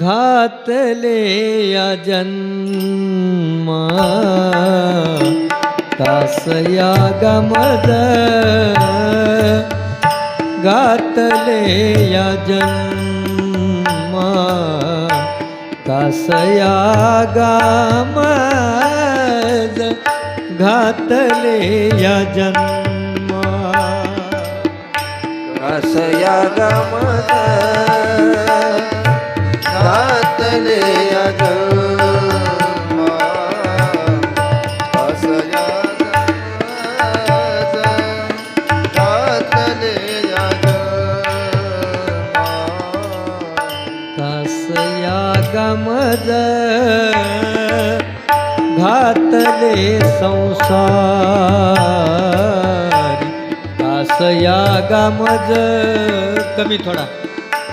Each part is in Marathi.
घातले या जन्मा कासया गमद। घातले या जन्मा कासया गमद। घातले या जन्मा कसया गमद। घातले या या गमज घातले संसारी कासया गमज कमी थोडा.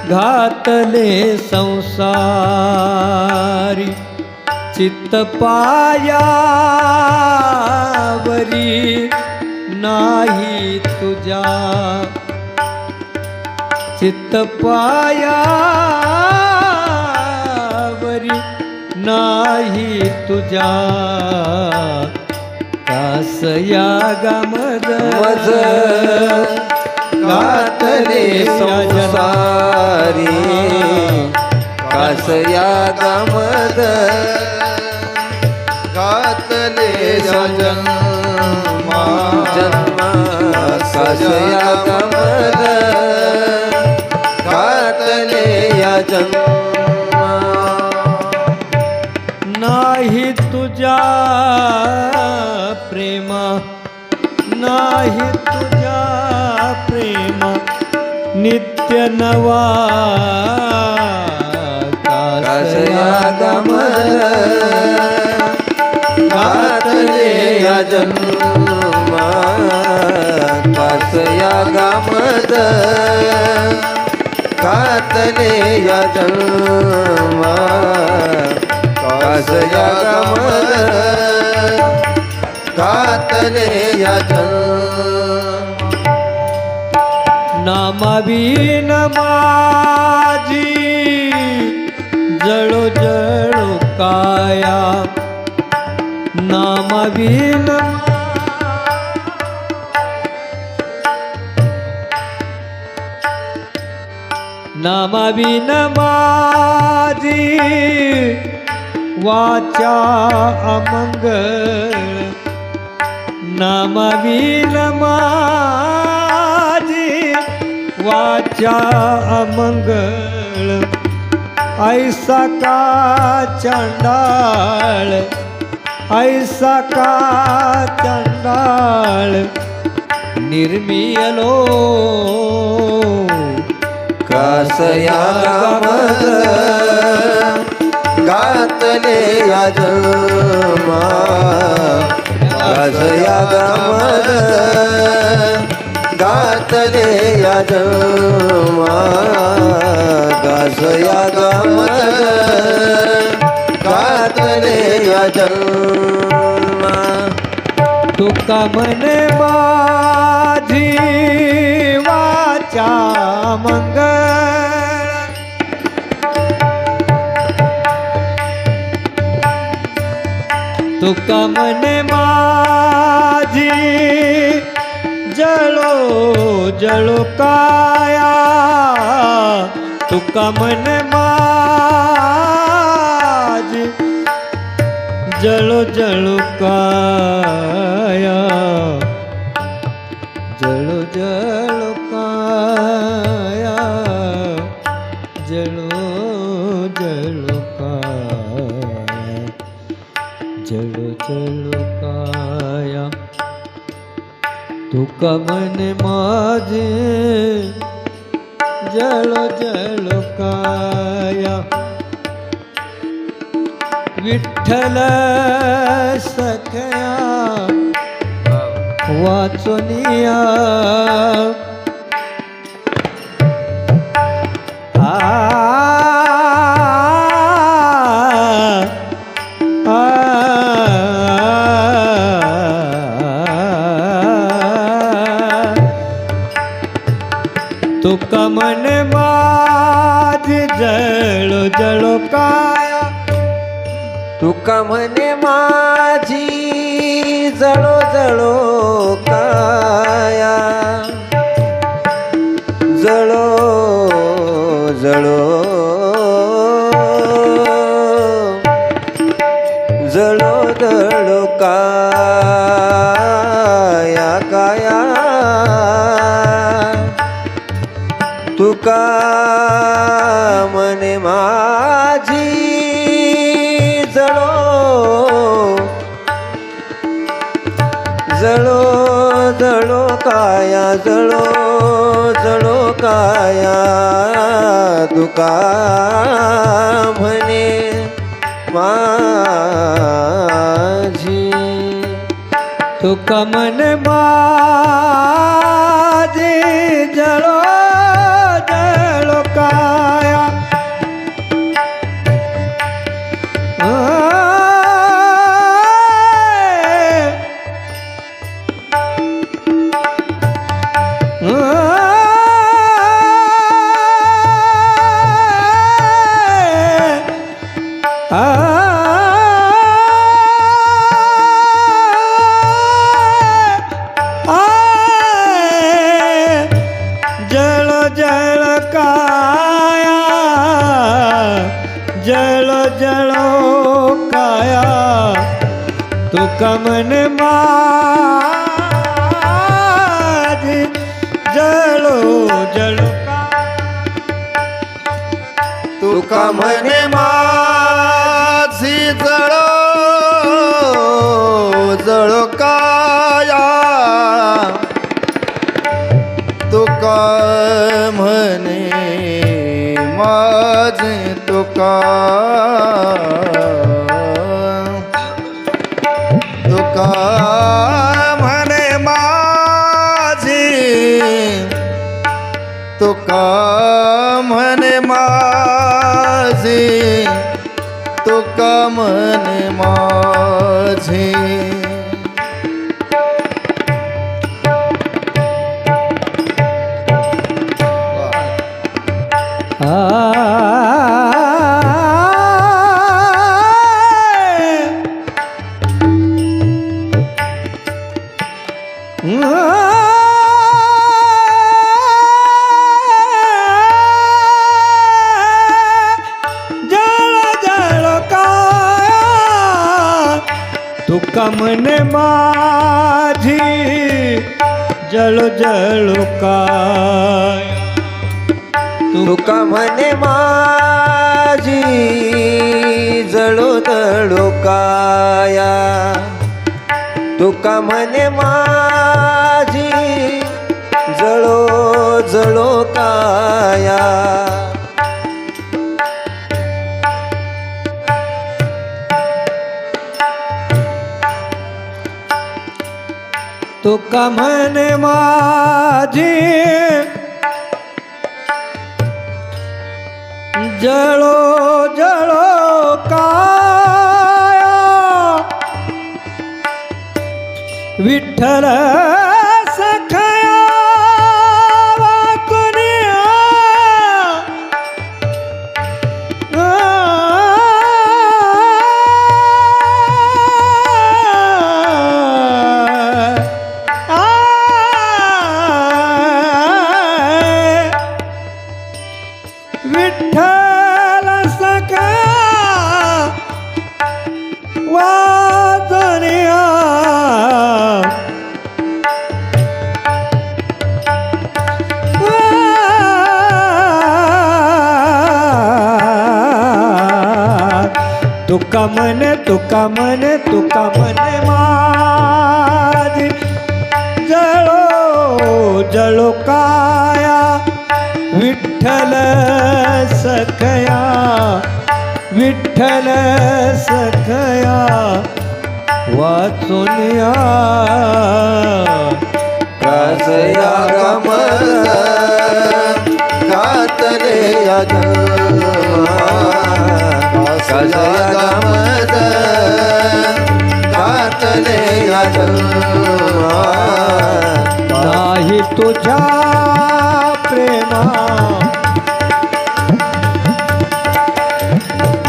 घातले संसारी. चित्त पायावरी नाही तुझ्या. चित्त पायावरी नाही तुझ्या. कासया गमद. मज घातले संसारी। कसया गमद घातले या जन्मा कसया गमद घातले या जन्मा नाही तुझ्या प्रेमा, नाही तुझ्या नित्य नवा कसया गमद घातले या जन्मा कसया गमद घातले या जन्मा कसया गमद घातले या जन्मा नामावीन माझी जळो जळो काया. नामावीन नामावीन माझी वाचा अमंग नामवीन मा वाचा अमंगळ ऐसा का चंडाळ ऐसा का चंडाळ निर्मियलो कसया गमद घातले या जन्मा कसया घातले या जन्मा कसया गमद घातले या जन्मा तुका म्हणे माझी वाचा मंगळ। तुका म्हणे माझी जळो जळो काया तुका म्हणे माझी जळो जळो काया तुका मन माझे जळो जळो काया। विठ्ठल सखया वाचनिया तुका मन माझ जळो जळो काया। तुका म्हणे माझी जळो जळो काया। जळो जळो जळो जळो काया। तुका मने माझी जळो? जळो जळो काया जळो जळो काया तुका म्हणे माझी. तुका मन माझे जळो जळो काया मन माझी जळो जळो तुका मन माझी जळो जळो काया तुका म्हणे माझ तुका। जळ जळ काया तुका मन माझी जळ जळ काय तुका म्हणे माझी जळो जळो काया. तुका म्हणे माझी जळो जळो काया. तुका मन माझी जळो जळो काया. विठ्ठल तुका मन तुका मन तुका मन माज. जळो जळो काया विठ्ठल सखया विठ्ठल सखया वाचोनिया कसया गमत घातले या कसया गमत जन्मा नाही तुझ्या प्रेमा.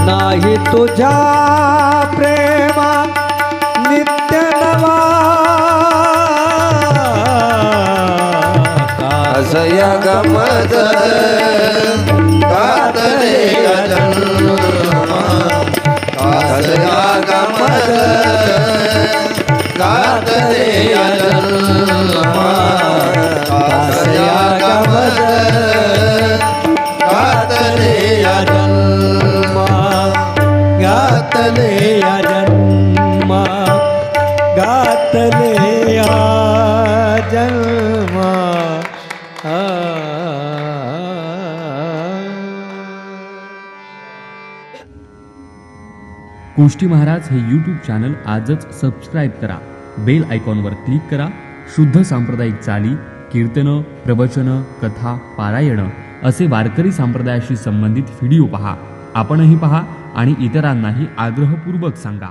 नाही तुझ्या प्रेमा नित्य नवा. कसया गमत कुष्टी महाराज हे यूट्यूब चॅनल आजच सबस्क्राईब करा. बेल आयकॉनवर क्लिक करा. शुद्ध सांप्रदायिक चाली कीर्तनं प्रवचनं कथा पारायणं असे वारकरी संप्रदायाशी संबंधित व्हिडिओ पहा. आपणही पहा आणि इतरांनाही आग्रहपूर्वक सांगा.